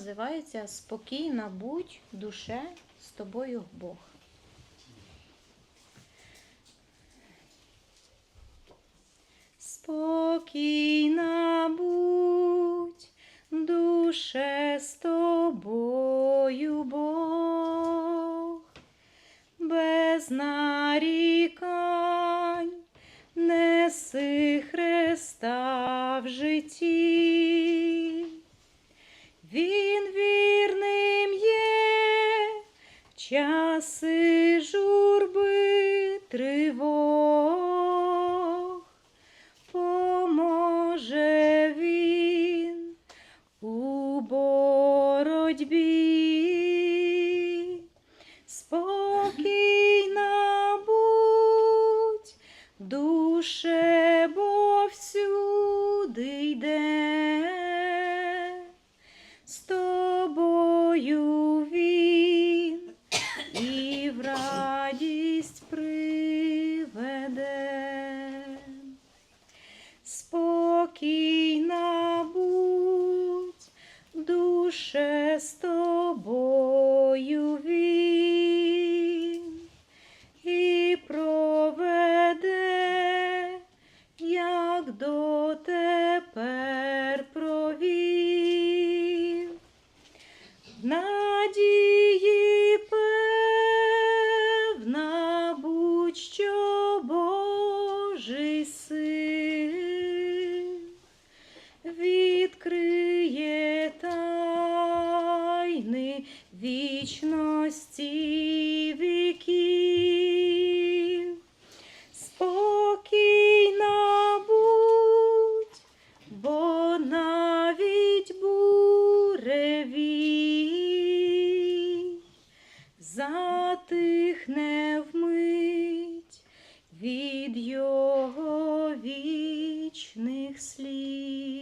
називається Спокійна будь душе з тобою Бог. Спокійна будь, душе з тобою Бог, без нарікань неси Христа в житті. Він часи журби тривог, поможе він у боротьбі. Спокійна будь, душе, бо всюди йде. З тобою Спокійна будь, душе з тобою він і проведе, як дотепер провів. В вічності віків. Спокійна будь, бо навіть буревій затихне вмить від його вічних слів.